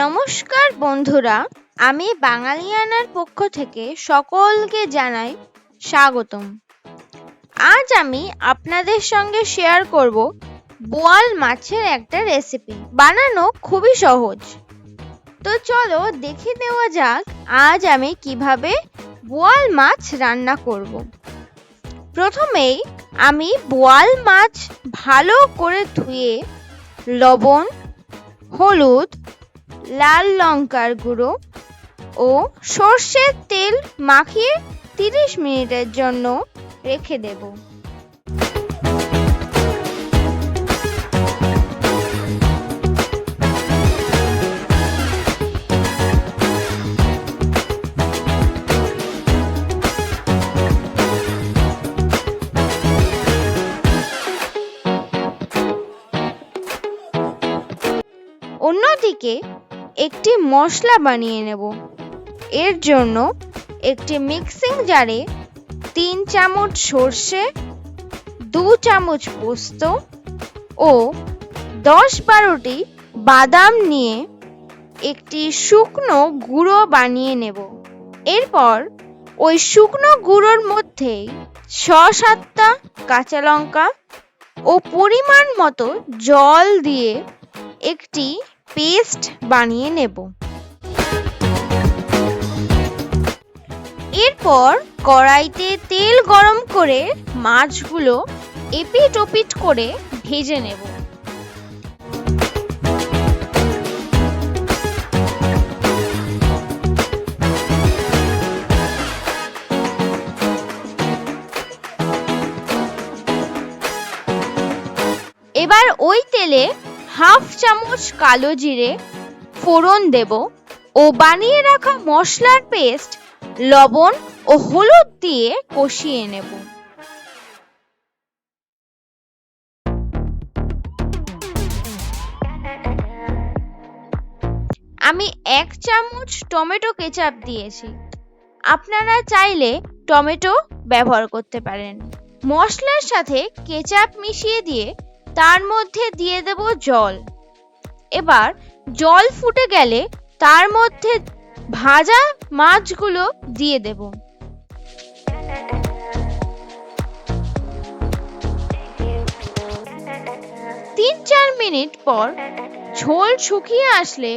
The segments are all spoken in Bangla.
নমস্কার বন্ধুরা, আমি বাঙালিয়ানার পক্ষ থেকে সকলকে জানাই স্বাগতম। আজ আমি আপনাদের সঙ্গে শেয়ার করব বোয়াল মাছের একটা রেসিপি বানানো খুবই সহজ। তো চলো দেখে নেওয়া যাক আজ আমি কীভাবে বোয়াল মাছ রান্না করব। প্রথমেই আমি বোয়াল মাছ ভালো করে ধুয়ে লবণ, হলুদ লাল লঙ্কার গুঁড়ো ও সর্ষের তেল মাখিয়ে তিরিশ মিনিটের জন্য রেখে দেব। অন্যদিকে একটি মশলা বানিয়ে নেব। এর জন্য একটি মিক্সিং জারে তিন চামচ সর্ষে, দু চামচ পোস্ত ও দশ বারোটি বাদাম নিয়ে একটি শুকনো গুঁড়ো বানিয়ে নেব। এরপর ওই শুকনো গুঁড়োর মধ্যেই ছ সাতটা কাঁচা লঙ্কা ও পরিমাণ মতো জল দিয়ে একটি পেস্ট বানিয়ে নেব। এরপর কড়াইতে তেল গরম করে মাছগুলো এপিট ওপিট করে ভেজে নেব। এবার ওই তেলে হাফ চামচ কালো জিরে, ফোড়ন দেব ও বানিয়ে রাখা মশলার পেস্ট, লবণ ও হলুদ দিয়ে কষিয়ে নেব। আমি এক চামচ টমেটো কেচাপ দিয়েছি। আপনারা চাইলে টমেটো ব্যবহার করতে পারেন। মশলার সাথে কেচাপ মিশিয়ে দিয়ে তার মধ্যে দিয়ে দেব জল। এবার জল ফুটে গেলে তার মধ্যে ভাজা মাছগুলো দিয়ে দেব। তিন চার মিনিট পর ঝোল শুকিয়ে আসলে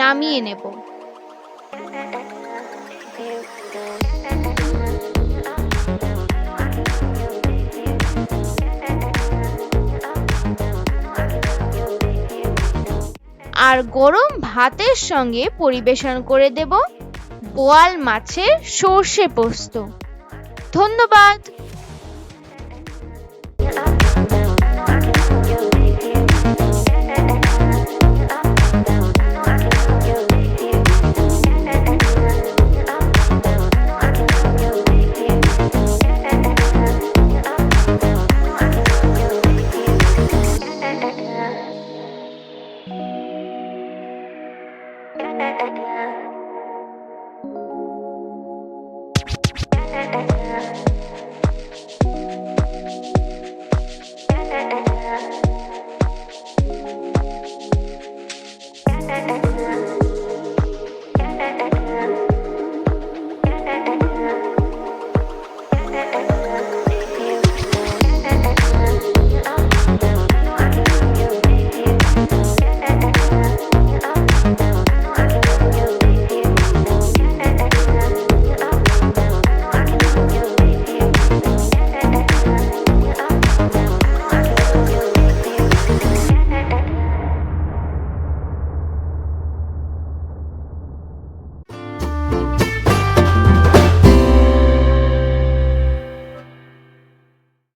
নামিয়ে নেব। আর গরম ভাতের সঙ্গে পরিবেশন করে দেব বোয়াল মাছের সর্ষে পোস্ত। ধন্যবাদ।